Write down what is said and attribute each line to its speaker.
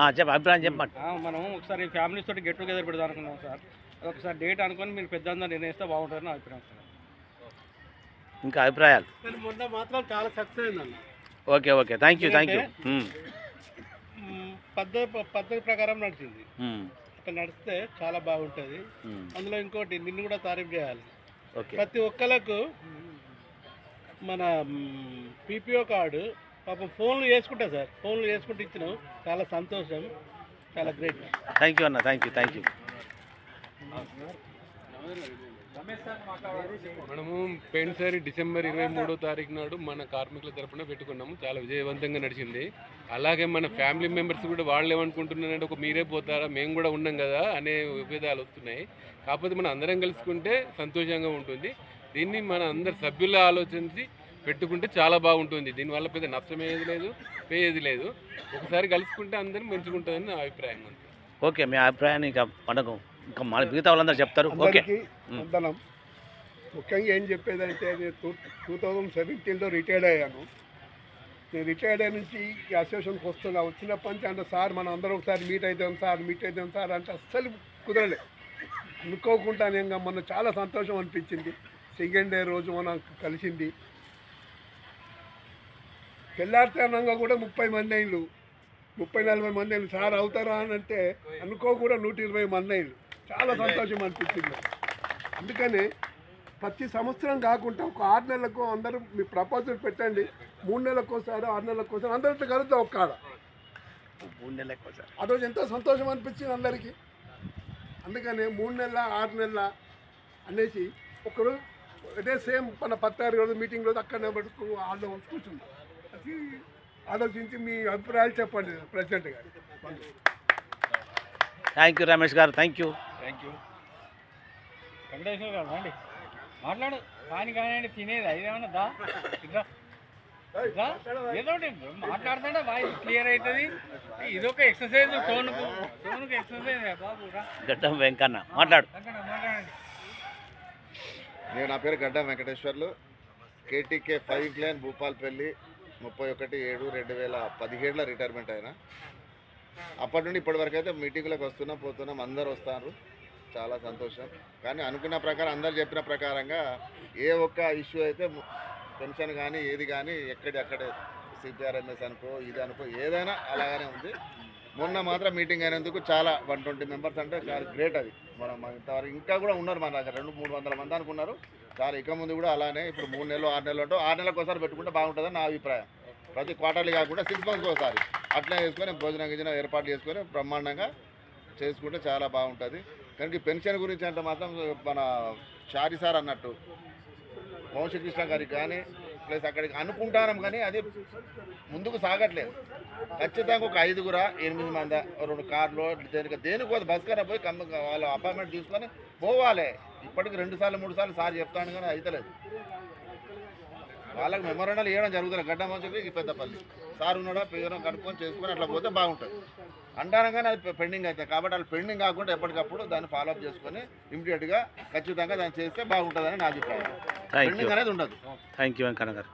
Speaker 1: ఆ, చెప్ప అభిప్రాయం చెప్పండి
Speaker 2: ఆ, మనం ఒకసారి ఫ్యామిలీస్ తోటి గెట్ టుగెదర్ పెడదాం అనుకున్నాం సార్. అది ఒకసారి డేట్ అనుకొని మీరు పెద్ద నిర్ణయిస్తే బాగుంటుందని నా అభిప్రాయం సార్.
Speaker 1: ఇంకా అభిప్రాయాలు?
Speaker 2: మొన్న మాత్రం చాలా సక్సెస్ అయిందన్న.
Speaker 1: Okay okay. Thank you thank you
Speaker 2: పద్ధతి పద్ధతి ప్రకారం నడిచింది. అక్కడ నడిస్తే చాలా బాగుంటుంది. అందులో ఇంకోటి నిన్ను కూడా తారీఫ్ చేయాలి.
Speaker 1: ఓకే.
Speaker 2: ప్రతి ఒక్కళ్ళకు మన పీపీఓ కార్డు పాపం ఫోన్లు వేసుకుంటా సార్. ఫోన్లు వేసుకుంటూ ఇచ్చినాం. చాలా సంతోషం. చాలా గ్రేట్.
Speaker 1: థ్యాంక్ యూ అన్న. థ్యాంక్ యూ థ్యాంక్ యూ
Speaker 3: మనము పోయినసారి డిసెంబర్ ఇరవై మూడో తారీఖు నాడు మన కార్మికుల తరపున పెట్టుకున్నాము. చాలా విజయవంతంగా నడిచింది. అలాగే మన ఫ్యామిలీ మెంబర్స్ కూడా వాళ్ళు ఏమనుకుంటున్నారంటే ఒక మీరే పోతారా? మేము కూడా ఉన్నాం కదా అనే విభేదాలు వస్తున్నాయి. కాకపోతే మనం అందరం కలుసుకుంటే సంతోషంగా ఉంటుంది. దీన్ని మన అందరి సభ్యుల ఆలోచించి పెట్టుకుంటే చాలా బాగుంటుంది. దీనివల్ల పెద్ద నష్టం ఏది లేదు పోయేది లేదు. ఒకసారి కలుసుకుంటే అందరం మంచిగుంటుందని నా అభిప్రాయం అంతే.
Speaker 1: ఓకే మీ అభిప్రాయాన్ని ఇంకా పండగ ఇంకా మన మిగతా వాళ్ళందరూ చెప్తారు ఓకే.
Speaker 4: వందనం. ముఖ్యంగా ఏం చెప్పేదంటే నేను టూ టూ థౌజండ్ సెవెంటీన్లో రిటైర్డ్ అయ్యాను. నేను రిటైర్డ్ అయ్యి నుంచి ఈ అసోసియేషన్కి వస్తున్నా. వచ్చినప్పటి నుంచి అంటే సార్ మనం అందరం ఒకసారి మీట్ అవుతాం సార్ మీట్ అవుతాం సార్ అంటే అస్సలు కుదరలే. అనుకోకుండా నేను మొన్న చాలా సంతోషం అనిపించింది. సెకండ్ డే రోజు మనం కలిసింది. తెల్లారితనంగా కూడా ముప్పై మంది అయిండు ముప్పై నలభై మంది అయిండు సార్ అవుతారా అని అంటే అనుకో కూడా నూట ఇరవై మంది అయిండు చాలా సంతోషం అనిపించింది. అందుకని ప్రతి సంవత్సరం కాకుండా ఒక ఆరు నెలలకు అందరూ మీ ప్రపోజల్ పెట్టండి. మూడు నెలలకు ఒకసారి ఆరు నెలలకు ఒకసారి అందరితో కలుద్దాం ఒక్క
Speaker 1: మూడు నెలలకు ఒకసారి.
Speaker 4: ఆ రోజు ఎంతో సంతోషం అనిపించింది అందరికీ. అందుకని మూడు నెలల ఆరు నెలల అనేసి ఒకరు అదే సేమ్ మన పత్తారు రోజు మీటింగ్ రోజు అక్కడనే పడుకు ఆడ కూర్చుంది ఆలోచించి మీ అభిప్రాయాలు చెప్పండి ప్రెసిడెంట్ గారు.
Speaker 1: Thank you Ramesh garu. Thank you
Speaker 2: thank you Venkateswara garu రండి. మాట్లాడు. కానీ కానీ తినేది. అదేమన్నా దా? ఏదో మాట్లాడుతుంటే వాయిస్ క్లియర్ అవుతుంది. ఇదొక ఎక్సర్సైజ్ టోన్కు టోన్కు ఎక్సర్సైజ్ బాబు
Speaker 1: గడ్డం వెంకన్న. మాట్లాడు.
Speaker 2: మాట్లాడండి.
Speaker 5: నేను నా పేరు Gadda Venkateswarlu. KTK five lane Bhupalpally. ముప్పై ఒకటి ఏడు రెండు వేల పదిహేడులో రిటైర్మెంట్ అయినా. అప్పటి నుండి ఇప్పటి వరకు అయితే మీటింగ్లకు వస్తున్నాం పోతున్నాం అందరు వస్తారు. చాలా సంతోషం. కానీ అనుకున్న ప్రకారం అందరు చెప్పిన ప్రకారంగా ఏ ఒక్క ఇష్యూ అయితే పెన్షన్ కానీ ఏది కానీ ఎక్కడి అక్కడే సిపిఆర్ఎంఎస్ అనుకో ఇది అనుకో ఏదైనా అలాగనే ఉంది. మొన్న మాత్రం మీటింగ్ అయినందుకు చాలా వన్ ట్వంటీ మెంబర్స్ అంటే చాలా గ్రేట్ అది. మనం మన ఇంతవరకు ఇంకా కూడా ఉన్నారు మన దగ్గర. రెండు మూడు వందల మంది అనుకున్నారు. చాలా ఇక ముందు కూడా అలానే ఇప్పుడు మూడు నెలలు ఆరు నెలలు అంటూ ఆరు నెలలకు ఒకసారి పెట్టుకుంటే బాగుంటుందని నా అభిప్రాయం. ప్రతి క్వార్టర్లీ కాకుండా సిక్స్ మంత్స్కి ఒకసారి. అట్లా చేసుకొని భోజనం గిజన ఏర్పాటు చేసుకొని బ్రహ్మాండంగా చేసుకుంటే చాలా బాగుంటుంది. కానీ పెన్షన్ గురించి అంటే మాత్రం మన చారి సార్ అన్నట్టు వంశకృష్ణ గారికి కానీ ప్లస్ అక్కడికి అనుకుంటానం కానీ అది ముందుకు సాగట్లేదు. ఖచ్చితంగా ఒక ఐదుగురా ఎనిమిది మంది రెండు కార్లు దేనికి బస్ కన్నా పోయి కమ్మ వాళ్ళ అపాయింట్మెంట్ తీసుకొని పోవాలి. ఇప్పటికి రెండు సార్లు మూడు సార్లు సార్ చెప్తాను కానీ అయితలేదు. వాళ్ళకి మెమోరాండాలు ఇవ్వడం జరుగుతుంది. గడ్డ మంచుకి పెద్దపల్లి. సార్ ఉన్నాడా పేరు కనుక్కొని చేసుకొని అట్లా పోతే బాగుంటుంది. అంటాను కానీ అది పెండింగ్ అవుతుంది కాబట్టి వాళ్ళు పెండింగ్ కాకుండా ఎప్పటికప్పుడు దాన్ని ఫాలోఅప్ చేసుకొని ఇమీడియట్గా ఖచ్చితంగా దాన్ని చేస్తే బాగుంటుందని నా అభిప్రాయం. పెండింగ్ అనేది ఉండదు.
Speaker 1: థ్యాంక్ యూ వెంకన్న గారు.